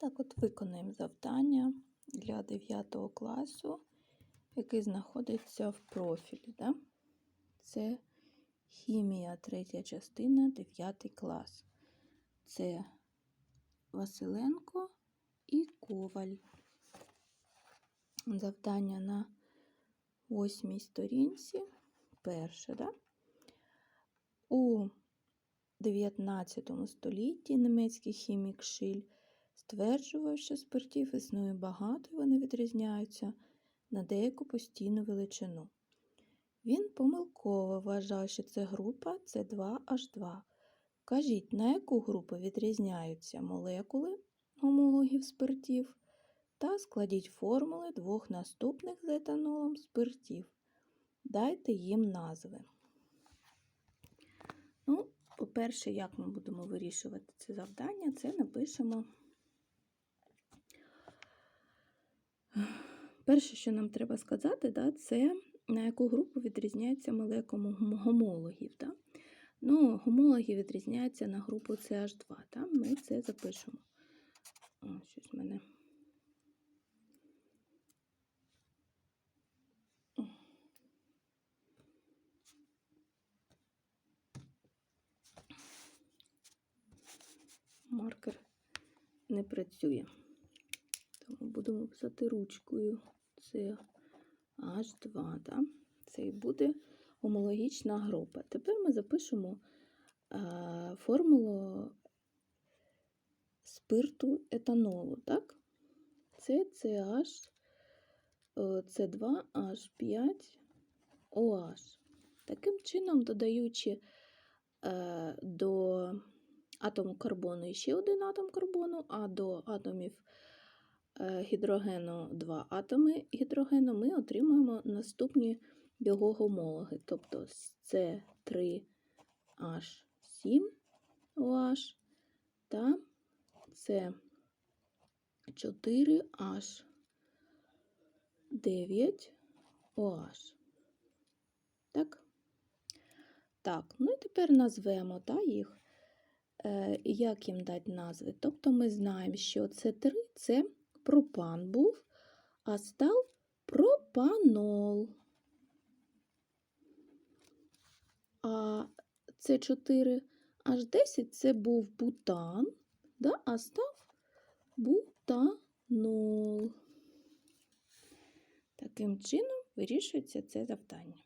Так, от виконаємо завдання для 9 класу, який знаходиться в профілі. Да? Це хімія, третя частина, 9 клас. Це Василенко і Коваль. Завдання на восьмій сторінці. Перше, да? У 19 столітті німецький хімік Шиль стверджував, що спиртів існує багато і вони відрізняються на деяку постійну величину. Він помилково вважав, що це група С2H2. Кажіть, на яку групу відрізняються молекули гомологів спиртів та складіть формули двох наступних з етанолом спиртів. Дайте їм назви. Ну, по-перше, як ми будемо вирішувати це завдання, це напишемо. Перше, що нам треба сказати, да, це на яку групу відрізняється молекула гомологів. Да? Ну, гомологи відрізняються на групу CH2. Да? Ми це запишемо. О, щось в мене. Маркер не працює. Тому будемо писати ручкою. Це H2, да? це і буде гомологічна група. Тепер ми запишемо а, формулу спирту етанолу. Так? Це CH, C2H5OH. Таким чином, додаючи е, до атому карбону ще один атом карбону, а до атомів гідрогену два атоми гідрогену, ми отримуємо наступні його гомологи, тобто С3H7OH та С4H9OH. Так? Так, ну і тепер назвемо та, їх, е, як їм дати назви. Тобто ми знаємо, що це 3 це пропан був, а став пропанол. А це 4 аж 10 це був бутан, да, а став бутанол. Таким чином вирішується це завдання.